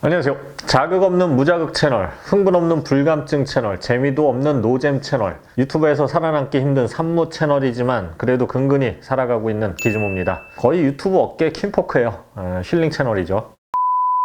안녕하세요. 자극 없는 무자극 채널, 흥분 없는 불감증 채널, 재미도 없는 노잼 채널, 유튜브에서 살아남기 힘든 산무 채널이지만 그래도 근근히 살아가고 있는 기즈모입니다. 거의 유튜브 업계 킴포크예요. 어, 힐링 채널이죠.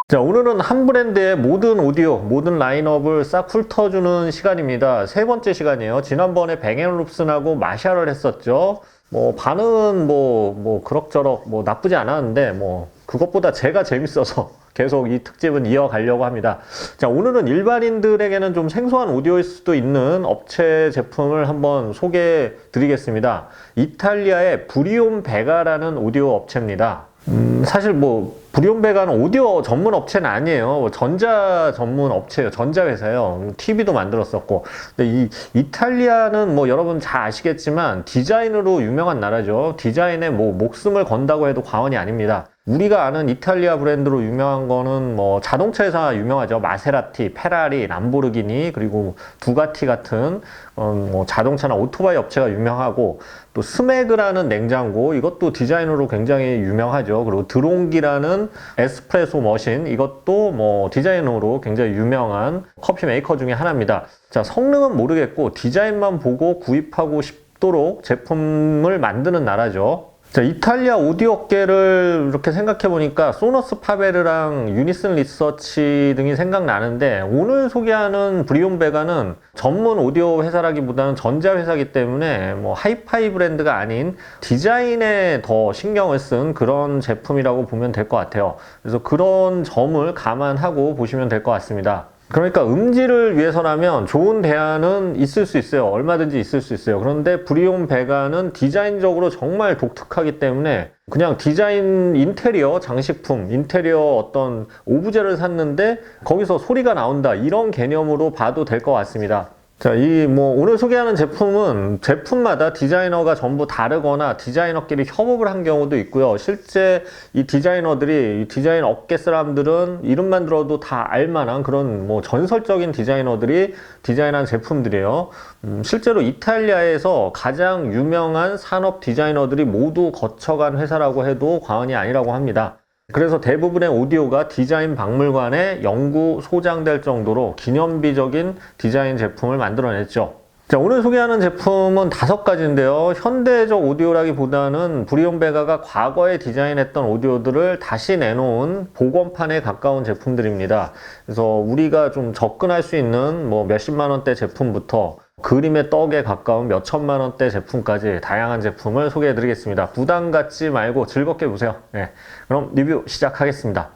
자, 오늘은 한 브랜드의 모든 오디오, 모든 라인업을 싹 훑어주는 시간입니다. 세 번째 시간이에요. 지난번에 뱅앤룹슨하고 마샤를 했었죠. 뭐, 반응은 뭐, 뭐, 그럭저럭 뭐 나쁘지 않았는데, 뭐, 그것보다 제가 재밌어서 계속 이 특집은 이어가려고 합니다. 자, 오늘은 일반인들에게는 좀 생소한 오디오일 수도 있는 업체 제품을 한번 소개해 드리겠습니다. 이탈리아의 브리온 베가라는 오디오 업체입니다. 음, 사실 뭐 브리온 베가는 오디오 전문 업체는 아니에요. 뭐 전자 전문 업체예요. 전자 회사예요. TV도 만들었었고. 근데 이 이탈리아는 뭐 여러분 잘 아시겠지만 디자인으로 유명한 나라죠. 디자인에 뭐 목숨을 건다고 해도 과언이 아닙니다. 우리가 아는 이탈리아 브랜드로 유명한 거는 뭐 자동차 회사 유명하죠. 마세라티, 페라리, 람보르기니 그리고 두가티 같은 어, 뭐 자동차나 오토바이 업체가 유명하고 또 스메그라는 냉장고 이것도 디자인으로 굉장히 유명하죠. 그리고 드롱기라는 에스프레소 머신 이것도 뭐 디자인으로 굉장히 유명한 커피 메이커 중에 하나입니다. 자, 성능은 모르겠고 디자인만 보고 구입하고 싶도록 제품을 만드는 나라죠. 자, 이탈리아 오디오 업계를 이렇게 생각해 보니까 소너스 파베르랑 유니슨 리서치 등이 생각나는데 오늘 소개하는 브리온 베가는 전문 오디오 회사라기보다는 전자 회사기 때문에 뭐 하이파이 브랜드가 아닌 디자인에 더 신경을 쓴 그런 제품이라고 보면 될 것 같아요. 그래서 그런 점을 감안하고 보시면 될 것 같습니다. 그러니까 음질을 위해서라면 좋은 대안은 있을 수 있어요. 얼마든지 있을 수 있어요. 그런데 브리온 베가는 디자인적으로 정말 독특하기 때문에 그냥 디자인 인테리어 장식품, 인테리어 어떤 오브제를 샀는데 거기서 소리가 나온다. 이런 개념으로 봐도 될 것 같습니다. 자, 이 뭐 오늘 소개하는 제품은 제품마다 디자이너가 전부 다르거나 디자이너끼리 협업을 한 경우도 있고요. 실제 이 디자이너들이 이 디자인 업계 사람들은 이름만 들어도 다 알만한 그런 뭐 전설적인 디자이너들이 디자인한 제품들이에요. 음, 실제로 이탈리아에서 가장 유명한 산업 디자이너들이 모두 거쳐간 회사라고 해도 과언이 아니라고 합니다. 그래서 대부분의 오디오가 디자인 박물관에 영구 소장될 정도로 기념비적인 디자인 제품을 만들어냈죠. 자, 오늘 소개하는 제품은 다섯 가지인데요. 현대적 오디오라기보다는 브리온 베가가 과거에 디자인했던 오디오들을 다시 내놓은 복원판에 가까운 제품들입니다. 그래서 우리가 좀 접근할 수 있는 뭐 몇십만 원대 제품부터 그림의 떡에 가까운 몇 천만 원대 제품까지 다양한 제품을 소개해 드리겠습니다. 부담 갖지 말고 즐겁게 보세요. 네. 그럼 리뷰 시작하겠습니다.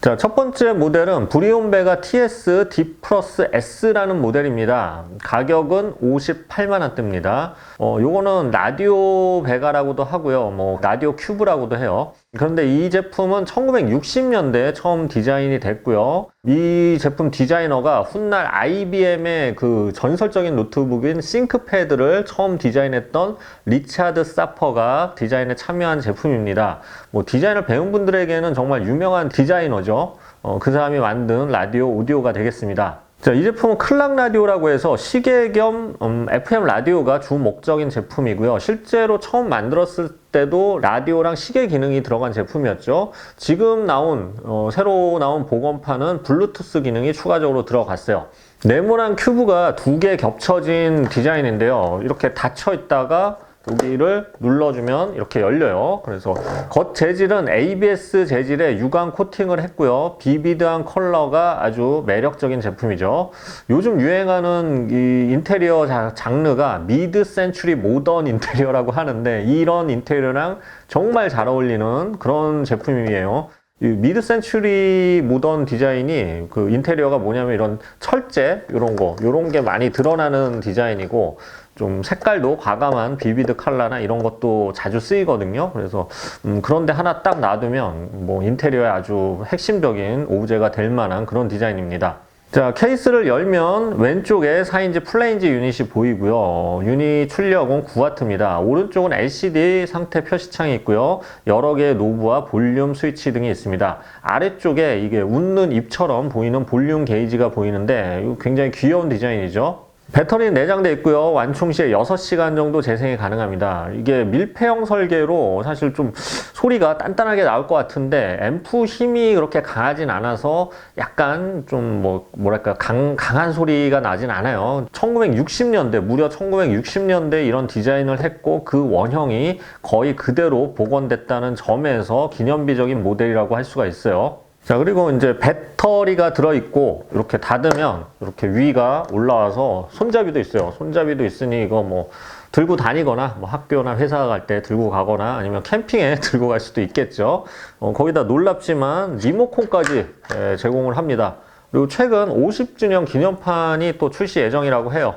자, 첫 번째 모델은 브리온 베가 TS D 플러스 S라는 모델입니다. 가격은 58만 원대입니다. 어, 요거는 라디오 베가라고도 하고요. 뭐 라디오 큐브라고도 해요. 그런데 이 제품은 1960년대에 처음 디자인이 됐고요. 이 제품 디자이너가 훗날 IBM의 그 전설적인 노트북인 싱크패드를 처음 디자인했던 리차드 사퍼가 디자인에 참여한 제품입니다. 뭐 디자인을 배운 분들에게는 정말 유명한 디자이너죠. 어, 그 사람이 만든 라디오 오디오가 되겠습니다. 자, 이 제품은 클락 라디오라고 해서 시계 겸 음, FM 라디오가 주 목적인 제품이고요. 실제로 처음 만들었을 때도 라디오랑 시계 기능이 들어간 제품이었죠. 지금 나온 어, 새로 나온 복원판은 블루투스 기능이 추가적으로 들어갔어요. 네모난 큐브가 두 개 겹쳐진 디자인인데요. 이렇게 닫혀 있다가 여기를 눌러주면 이렇게 열려요. 그래서 겉 재질은 ABS 재질의 유광 코팅을 했고요. 비비드한 컬러가 아주 매력적인 제품이죠. 요즘 유행하는 이 인테리어 자- 장르가 미드 센츄리 모던 인테리어라고 하는데 이런 인테리어랑 정말 잘 어울리는 그런 제품이에요. 이 미드 센츄리 모던 디자인이 그 인테리어가 뭐냐면 이런 철제 이런 거 이런 게 많이 드러나는 디자인이고 좀 색깔도 과감한 비비드 컬러나 이런 것도 자주 쓰이거든요. 그래서 음, 그런데 하나 딱 놔두면 뭐 인테리어에 아주 핵심적인 오브제가 될 만한 그런 디자인입니다. 자, 케이스를 열면 왼쪽에 4인치 플레인지 유닛이 보이고요. 유닛 출력은 9W입니다. 오른쪽은 LCD 상태 표시창이 있고요. 여러 개의 노브와 볼륨 스위치 등이 있습니다. 아래쪽에 이게 웃는 입처럼 보이는 볼륨 게이지가 보이는데 굉장히 귀여운 디자인이죠. 배터리는 내장돼 있고요. 완충 시에 6시간 정도 재생이 가능합니다. 이게 밀폐형 설계로 사실 좀 소리가 단단하게 나올 것 같은데 앰프 힘이 그렇게 강하진 않아서 약간 좀 뭐 뭐랄까 강, 강한 소리가 나진 않아요. 1960년대 무려 1960년대 이런 디자인을 했고 그 원형이 거의 그대로 복원됐다는 점에서 기념비적인 모델이라고 할 수가 있어요. 자 그리고 이제 배터리가 들어있고 이렇게 닫으면 이렇게 위가 올라와서 손잡이도 있어요. 손잡이도 있으니 이거 뭐 들고 다니거나 뭐 학교나 회사 갈 때 들고 가거나 아니면 캠핑에 들고 갈 수도 있겠죠. 어, 거기다 놀랍지만 리모컨까지 예, 제공을 합니다. 그리고 최근 50주년 기념판이 또 출시 예정이라고 해요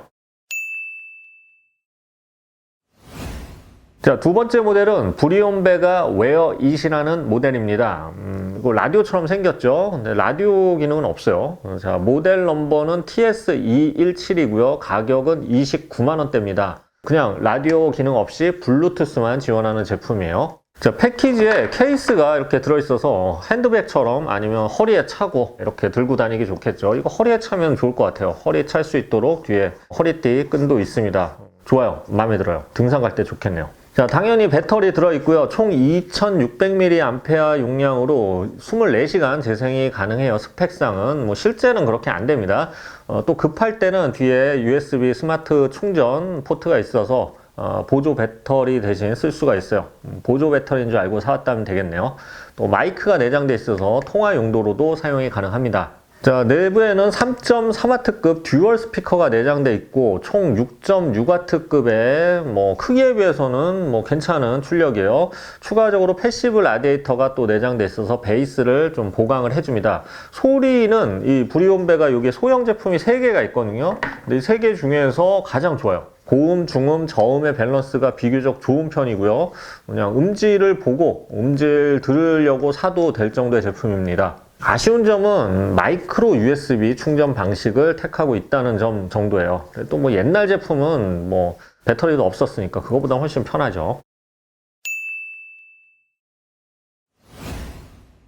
자, 두 번째 모델은 브리온베가 웨어 이시라는 모델입니다. 음, 이거 라디오처럼 생겼죠? 근데 라디오 기능은 없어요. 어, 자, 모델 넘버는 TS217이고요. 가격은 29만원대입니다. 그냥 라디오 기능 없이 블루투스만 지원하는 제품이에요. 자, 패키지에 케이스가 이렇게 들어있어서 핸드백처럼 아니면 허리에 차고 이렇게 들고 다니기 좋겠죠. 이거 허리에 차면 좋을 것 같아요. 허리에 찰 수 있도록 뒤에 허리띠 끈도 있습니다. 좋아요. 마음에 들어요. 등산 갈 때 좋겠네요. 자, 당연히 배터리 들어있고요. 총 2600mAh 용량으로 24시간 재생이 가능해요. 스펙상은. 뭐 실제는 그렇게 안 됩니다. 어, 또 급할 때는 뒤에 USB 스마트 충전 포트가 있어서 어, 보조 배터리 대신 쓸 수가 있어요. 음, 보조 배터리인 줄 알고 사왔다면 되겠네요. 또 마이크가 내장돼 있어서 통화 용도로도 사용이 가능합니다. 자, 내부에는 3.3W급 듀얼 스피커가 내장돼 있고 총 6.6W급의 뭐 크기에 비해서는 뭐 괜찮은 출력이에요. 추가적으로 패시브 라디에이터가 또 내장돼 있어서 베이스를 좀 보강을 해줍니다. 소리는 이 브리온베가 여기 소형 제품이 3개가 있거든요. 근데 이 3개 중에서 가장 좋아요. 고음, 중음, 저음의 밸런스가 비교적 좋은 편이고요. 그냥 음질을 보고 음질 들으려고 사도 될 정도의 제품입니다. 아쉬운 점은 마이크로 USB 충전 방식을 택하고 있다는 점 정도예요. 또 뭐 옛날 제품은 뭐 배터리도 없었으니까 그거보다 훨씬 편하죠.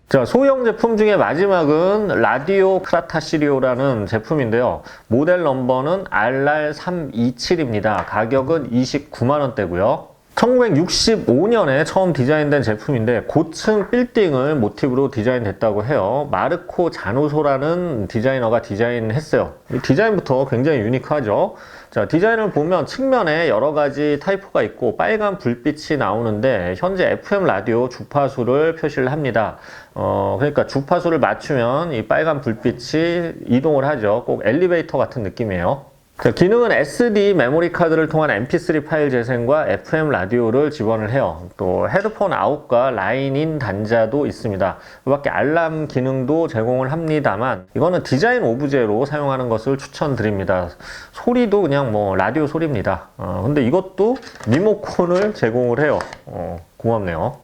자, 소형 제품 중에 마지막은 라디오 크라타 시리오라는 제품인데요. 모델 넘버는 RR327입니다. 가격은 29만원대고요. 1965년에 처음 디자인된 제품인데 고층 빌딩을 모티브로 디자인됐다고 해요. 마르코 자누소라는 디자이너가 디자인했어요. 이 디자인부터 굉장히 유니크하죠. 자, 디자인을 보면 측면에 여러 가지 타이프가 있고 빨간 불빛이 나오는데 현재 FM 라디오 주파수를 표시를 합니다. 어, 그러니까 주파수를 맞추면 이 빨간 불빛이 이동을 하죠. 꼭 엘리베이터 같은 느낌이에요. 자, 기능은 SD 메모리 카드를 통한 MP3 파일 재생과 FM 라디오를 지원을 해요. 또 헤드폰 아웃과 라인인 단자도 있습니다. 그 밖에 알람 기능도 제공을 합니다만 이거는 디자인 오브제로 사용하는 것을 추천드립니다. 소리도 그냥 뭐 라디오 소리입니다. 어, 근데 이것도 리모컨을 제공을 해요. 어, 고맙네요.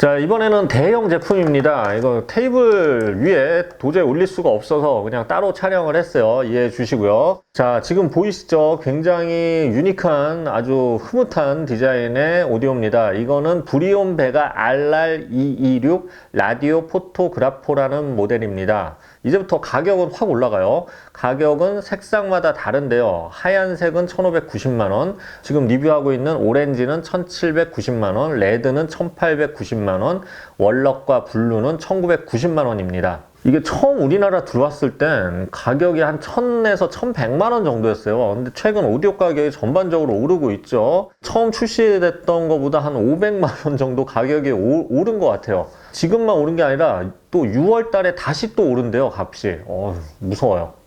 자 이번에는 대형 제품입니다. 이거 테이블 위에 도저히 올릴 수가 없어서 그냥 따로 촬영을 했어요. 이해해 주시고요. 자 지금 보이시죠? 굉장히 유니크한 아주 흐뭇한 디자인의 오디오입니다. 이거는 브리온 베가 RR226 라디오 포토그라포라는 모델입니다 이제부터 가격은 확 올라가요. 가격은 색상마다 다른데요. 하얀색은 1590만원 지금 리뷰하고 있는 오렌지는 1790만원 레드는 1890만원 월럭과 블루는 1990만원입니다. 이게 처음 우리나라 들어왔을 땐 가격이 한 1000에서 1100만 원 정도였어요. 근데 최근 오디오 가격이 전반적으로 오르고 있죠. 처음 출시됐던 것보다 한 500만 원 정도 가격이 오, 오른 것 같아요 지금만 오른 게 아니라 또 6월 달에 다시 또 오른대요 값이 어, 무서워요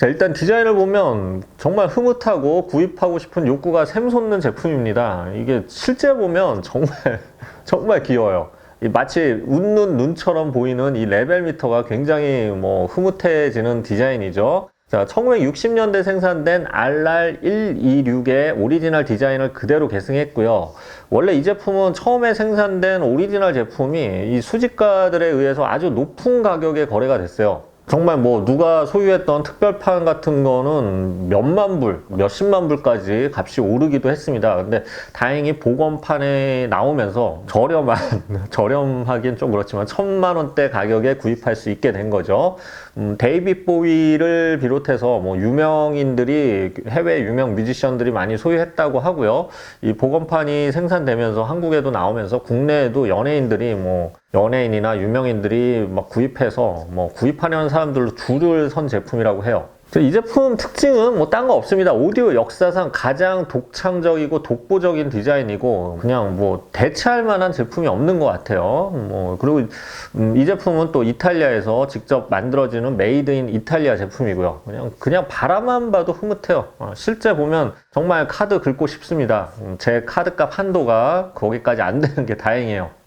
자, 일단 디자인을 보면 정말 흐뭇하고 구입하고 싶은 욕구가 샘솟는 제품입니다. 이게 실제 보면 정말, 정말 귀여워요. 이 마치 웃는 눈처럼 보이는 이 레벨 미터가 굉장히 뭐 흐뭇해지는 디자인이죠. 자, 1960년대 생산된 RR126의 오리지널 디자인을 그대로 계승했고요. 원래 이 제품은 처음에 생산된 오리지널 제품이 이 수집가들에 의해서 아주 높은 가격에 거래가 됐어요. 정말 뭐 누가 소유했던 특별판 같은 거는 몇만 불, 몇십만 불까지 값이 오르기도 했습니다. 근데 다행히 복원판에 나오면서 저렴한, 저렴하긴 좀 그렇지만 천만 원대 가격에 구입할 수 있게 된 거죠. 음, 데이빗 보위를 비롯해서 뭐 유명인들이 해외 유명 뮤지션들이 많이 소유했다고 하고요. 이 복원판이 생산되면서 한국에도 나오면서 국내에도 연예인들이 뭐 연예인이나 유명인들이 막 구입해서 뭐 구입하려는 사람들로 줄을 선 제품이라고 해요. 이 제품 특징은 뭐 딴 거 없습니다. 오디오 역사상 가장 독창적이고 독보적인 디자인이고 그냥 뭐 대체할 만한 제품이 없는 것 같아요. 뭐 그리고 음, 이 제품은 또 이탈리아에서 직접 만들어지는 메이드 인 이탈리아 제품이고요. 그냥 그냥 바라만 봐도 흐뭇해요. 어, 실제 보면 정말 카드 긁고 싶습니다. 음, 제 카드값 한도가 거기까지 안 되는 게 다행이에요.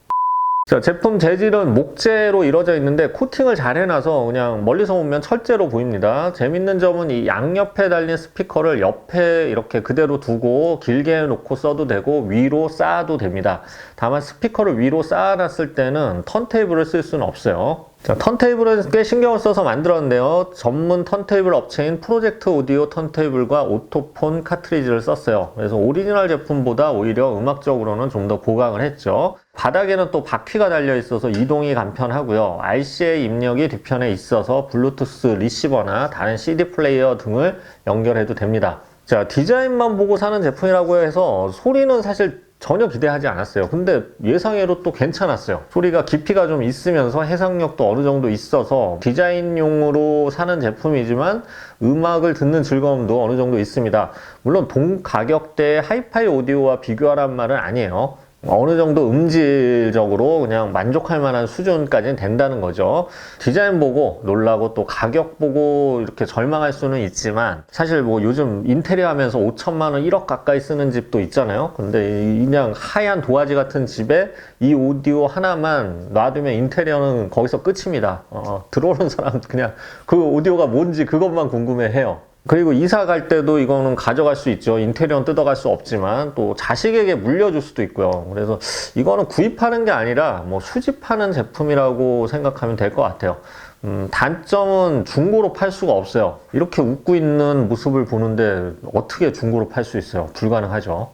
자, 제품 재질은 목재로 이루어져 있는데 코팅을 잘 해놔서 그냥 멀리서 보면 철제로 보입니다. 재밌는 점은 이 양옆에 달린 스피커를 옆에 이렇게 그대로 두고 길게 놓고 써도 되고 위로 쌓아도 됩니다. 다만 스피커를 위로 쌓아놨을 때는 턴테이블을 쓸 수는 없어요. 자, 턴테이블은 꽤 신경을 써서 만들었는데요. 전문 턴테이블 업체인 프로젝트 오디오 턴테이블과 오토폰 카트리지를 썼어요. 그래서 오리지널 제품보다 오히려 음악적으로는 좀 더 보강을 했죠. 바닥에는 또 바퀴가 달려 있어서 이동이 간편하고요. RCA 입력이 뒤편에 있어서 블루투스 리시버나 다른 CD 플레이어 등을 연결해도 됩니다. 자, 디자인만 보고 사는 제품이라고 해서 소리는 사실 전혀 기대하지 않았어요. 근데 예상외로 또 괜찮았어요. 소리가 깊이가 좀 있으면서 해상력도 어느 정도 있어서 디자인용으로 사는 제품이지만 음악을 듣는 즐거움도 어느 정도 있습니다. 물론 동 가격대의 하이파이 오디오와 비교하란 말은 아니에요. 어느 정도 음질적으로 그냥 만족할 만한 수준까지는 된다는 거죠. 디자인 보고 놀라고 또 가격 보고 이렇게 절망할 수는 있지만 사실 뭐 요즘 인테리어 하면서 5천만 원, 1억 가까이 쓰는 집도 있잖아요. 근데 그냥 하얀 도화지 같은 집에 이 오디오 하나만 놔두면 인테리어는 거기서 끝입니다. 어, 들어오는 사람 그냥 그 오디오가 뭔지 그것만 궁금해 해요. 그리고 이사 갈 때도 이거는 가져갈 수 있죠. 인테리어는 뜯어갈 수 없지만 또 자식에게 물려줄 수도 있고요. 그래서 이거는 구입하는 게 아니라 뭐 수집하는 제품이라고 생각하면 될 것 같아요. 음, 단점은 중고로 팔 수가 없어요. 이렇게 웃고 있는 모습을 보는데 어떻게 중고로 팔 수 있어요? 불가능하죠.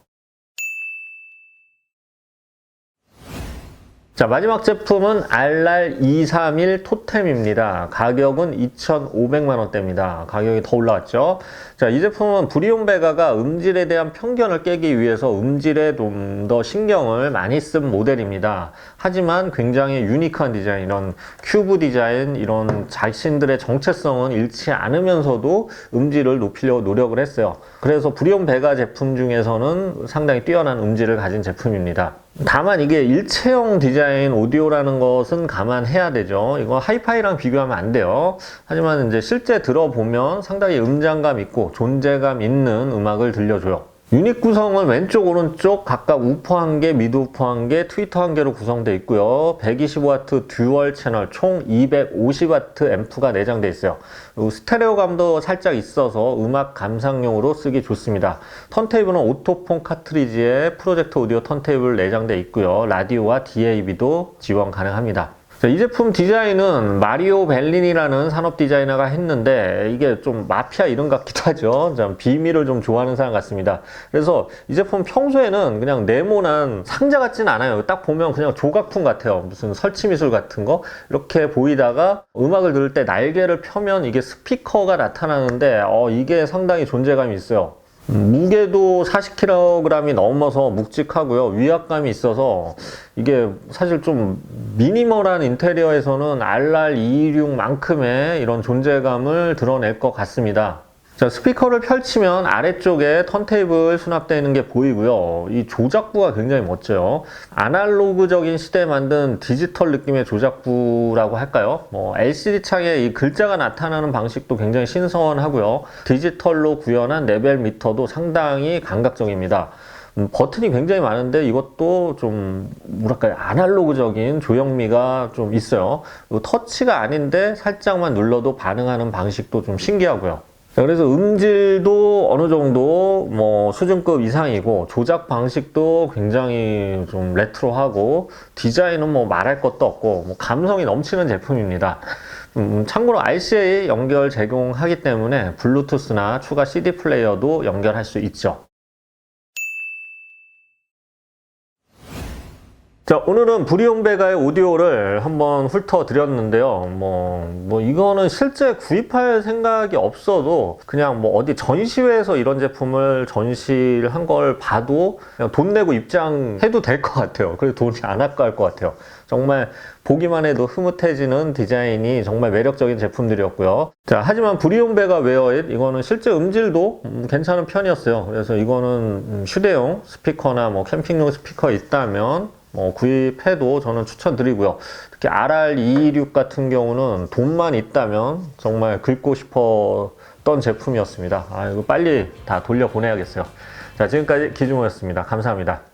자, 마지막 제품은 RR231 토템입니다. 가격은 2,500만원대입니다. 가격이 더 올라왔죠. 자, 이 제품은 브리온 베가가 음질에 대한 편견을 깨기 위해서 음질에 좀 더 신경을 많이 쓴 모델입니다. 하지만 굉장히 유니크한 디자인, 이런 큐브 디자인, 이런 자신들의 정체성은 잃지 않으면서도 음질을 높이려고 노력을 했어요. 그래서 브리온 베가 제품 중에서는 상당히 뛰어난 음질을 가진 제품입니다. 다만 이게 일체형 디자인 오디오라는 것은 감안해야 되죠. 이거 하이파이랑 비교하면 안 돼요. 하지만 이제 실제 들어보면 상당히 음장감 있고 존재감 있는 음악을 들려줘요. 유닛 구성은 왼쪽 오른쪽 각각 우퍼 한 개, 미드 우퍼 한 개, 트위터 한 개로 구성되어 있고요. 125W 듀얼 채널 총 250W 앰프가 내장되어 있어요. 그리고 스테레오감도 살짝 있어서 음악 감상용으로 쓰기 좋습니다. 턴테이블은 오토폰 카트리지에 프로젝트 오디오 턴테이블 내장되어 있고요. 라디오와 DAB도 지원 가능합니다. 자, 이 제품 디자인은 마리오 벨린이라는 산업 디자이너가 했는데 이게 좀 마피아 이름 같기도 하죠. 좀 비밀을 좀 좋아하는 사람 같습니다. 그래서 이 제품 평소에는 그냥 네모난 상자 같진 않아요. 딱 보면 그냥 조각품 같아요. 무슨 설치 미술 같은 거 이렇게 보이다가 음악을 들을 때 날개를 펴면 이게 스피커가 나타나는데 어, 이게 상당히 존재감이 있어요. 무게도 40kg이 넘어서 묵직하고요. 위압감이 있어서 이게 사실 좀 미니멀한 인테리어에서는 RR226만큼의 이런 존재감을 드러낼 것 같습니다. 자, 스피커를 펼치면 아래쪽에 턴테이블 수납되는 게 보이고요. 이 조작부가 굉장히 멋져요. 아날로그적인 시대에 만든 디지털 느낌의 조작부라고 할까요? 뭐 LCD 창에 이 글자가 나타나는 방식도 굉장히 신선하고요. 디지털로 구현한 레벨 미터도 상당히 감각적입니다. 음, 버튼이 굉장히 많은데 이것도 좀 뭐랄까요 아날로그적인 조형미가 좀 있어요. 그리고 터치가 아닌데 살짝만 눌러도 반응하는 방식도 좀 신기하고요. 자, 그래서 음질도 어느 정도 뭐 수준급 이상이고 조작 방식도 굉장히 좀 레트로하고 디자인은 뭐 말할 것도 없고 뭐 감성이 넘치는 제품입니다. 음, 참고로 RCA 연결 제공하기 때문에 블루투스나 추가 CD 플레이어도 연결할 수 있죠. 자, 오늘은 브리온베가의 오디오를 한번 훑어드렸는데요. 뭐, 뭐, 이거는 실제 구입할 생각이 없어도 그냥 뭐 어디 전시회에서 이런 제품을 전시를 한 걸 봐도 그냥 돈 내고 입장해도 될 것 같아요. 그래서 돈이 안 아까울 것 같아요. 정말 보기만 해도 흐뭇해지는 디자인이 정말 매력적인 제품들이었고요. 자, 하지만 브리온베가 웨어잇 이거는 실제 음질도 음, 괜찮은 편이었어요. 그래서 이거는 음, 휴대용 스피커나 뭐 캠핑용 스피커 있다면 뭐 구입해도 저는 추천드리고요. 특히 RR226 같은 경우는 돈만 있다면 정말 긁고 싶었던 제품이었습니다. 아, 이거 빨리 다 돌려보내야겠어요. 자, 지금까지 기준호였습니다. 감사합니다.